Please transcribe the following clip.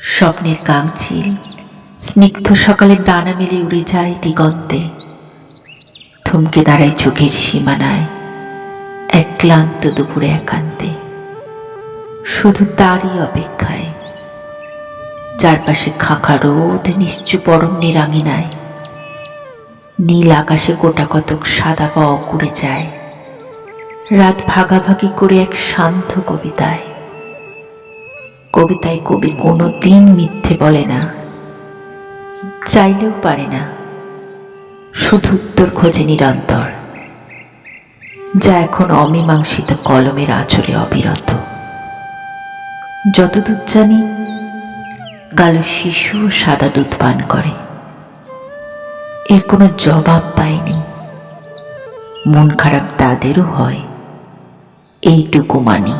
স্বপ্নের কাংচিল স্নিগ্ধ সকালের ডানা মেলে উড়ে যায় দিগন্তে। থমকে দাঁড়ায় চোখের সীমানায়, এক ক্লান্ত দুপুরে একান্তে। শুধু তারই অপেক্ষায়। চারপাশে খাঁখা রোদ নিশ্চু পরম নিরাঙিনায় নীল আকাশে গোটা কতক সাদা পাওয়া করে যায়। রাত ভাগাভাগি করে এক শান্ত কবিতায়। কবিতায় কবি কোনো দিন মিথ্যে বলে না। চাইলেও পারে না। শুধু উত্তর খোঁজে নিরন্তর। যা এখন অমীমাংসিত কলমের আঁচলে অবিরত। যতদূর জানি, গালো শিশু সাদা দুধ পান করে। এর কোনো জবাব পায়নি মন খারাপ তাদেরও হয়। এইটুকু মানি।